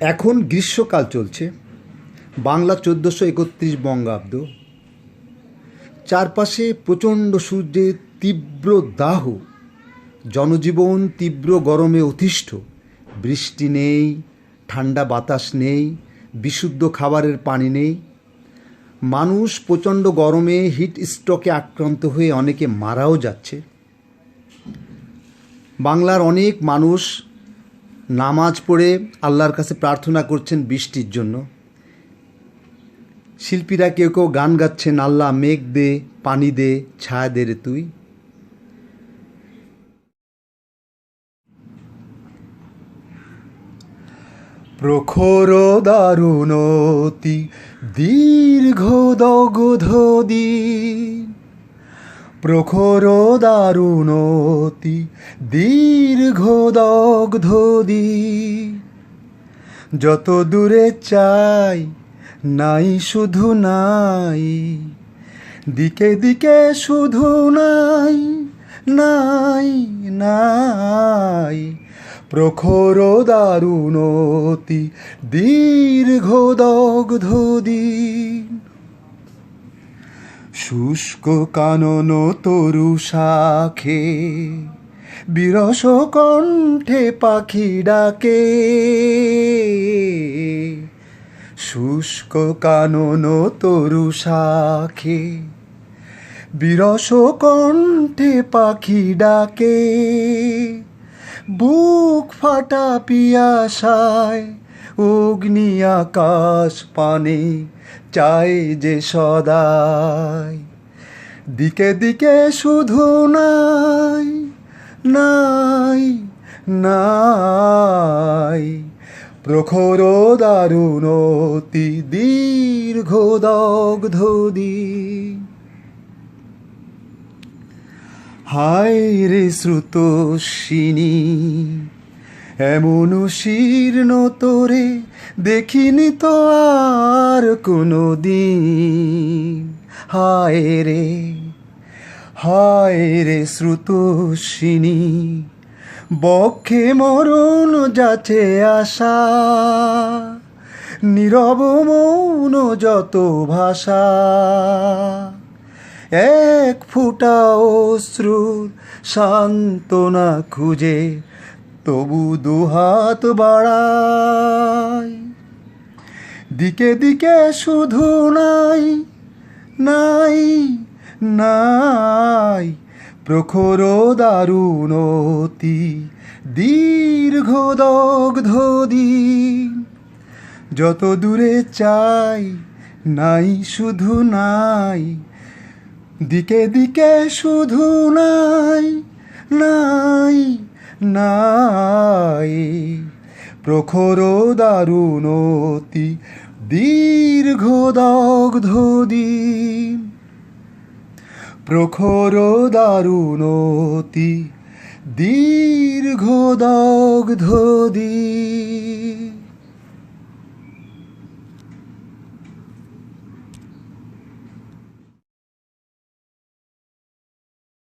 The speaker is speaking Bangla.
এখন গ্রীষ্মকাল চলছে। বাংলা চোদ্দোশো একত্রিশ বঙ্গাব্দ। চারপাশে প্রচণ্ড সূর্যের তীব্র দাহ। জনজীবন তীব্র গরমে অতিষ্ঠ। বৃষ্টি নেই, ঠান্ডা বাতাস নেই, বিশুদ্ধ খাবারের পানি নেই। মানুষ প্রচণ্ড গরমে হিট স্ট্রোকে আক্রান্ত হয়ে অনেকে মারাও যাচ্ছে। বাংলার অনেক মানুষ নামাজ পড়ে আল্লাহর কাছে প্রার্থনা করছেন বৃষ্টির জন্য। শিল্পীরা কেউ কেউ গান গাচ্ছেন, আল্লাহ মেঘ দে, পানি দে, ছায়া দে রে তুই। প্রখর দারুণতি, দীর্ঘ দগধদি। প্রখর দারুণতি দীর্ঘ দগ্ধদি যত দূরে চাই, নাই শুধু নাই, দিকে দিকে শুধু নাই নাই নাই। প্রখর দারুণতি দীর্ঘ দগ্ধদি শুষ্ক কানন তরু শাখে, বিরস কণ্ঠে পাখি ডাকে। শুষ্ক কানন তরু শাখে, বিরস কণ্ঠে পাখি ডাকে। বুক ফাটা পিয়াসায় অগ্নি আকাশ পানে চাই যে সদাই। দিকে দিকে শুধু নাই নাই নাই। প্রখর দারুণতি দীর্ঘ দগ্ধদি হায় রে শ্রুতস্বিনী এমন শীর্ণ তোরে দেখিনি তো আর কোনো দিন হায় রে হায় রে শ্রুতস্বিনী বক্ষে মরণ যাচ্ছে আশা, নীরব মৌন যত ভাষা। এক ফুটা অশ্রুর সান্ত্বনা খুঁজে তবু দুহাত বাড়াই। দিকে দিকে শুধু নাই নাই নাই। প্রখর দারুণতি দীর্ঘ দগ্ধ দিন। যত দূরে চাই, নাই শুধু নাই। দিকে দিকে শুধু নাই নাই। নাই। প্রখর দারুণতি দীর্ঘ দগ্ধ দিন। প্রখর দারুণতি দীর্ঘ দগ্ধ দিন।